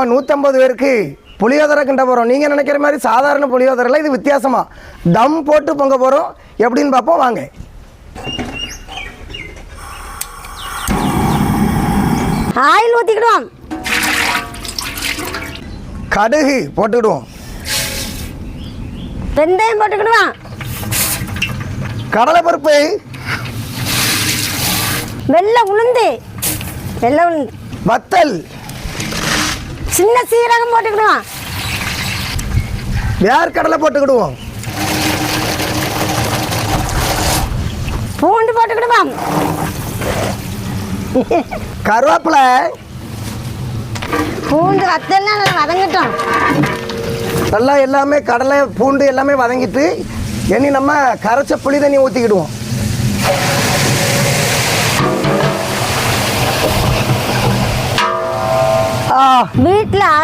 நம்ம நூற்றம்பது பேருக்கு புளியோதரை கிண்ட போகிறோம் நீங்கள் நினைக்கிற மாதிரி சாதாரண புளியோதரையில் இது வித்தியாசமா தம் போட்டு பொங்க போகிறோம் எப்படின்னு பார்ப்போம். வாங்க. ஆயில் ஊற்றிக்கிடுவோம் கடுகு போட்டுக்கிடுவோம். வெந்தயம் போட்டுக்கிடுவோம். கடலைப்பருப்பு. வெள்ளை உளுந்து. வெள்ளை உளுந்து. வத்தல். சின்ன சீரகம் போட்டுக்கிடுவோம். வேர்க்கடலை போட்டுக்கிடுவோம். பூண்டு போட்டுக்கிடுவோம். கருவேப்பிலை. பூண்டு வத்தெல்லாம் நல்லா வதங்கட்டும். நல்லா எல்லாமே கடலை பூண்டு எல்லாமே வதங்கிட்டு இனி நம்ம கரைச்ச புளி தண்ணி ஊற்றிக்கிடுவோம் บีดเหรอ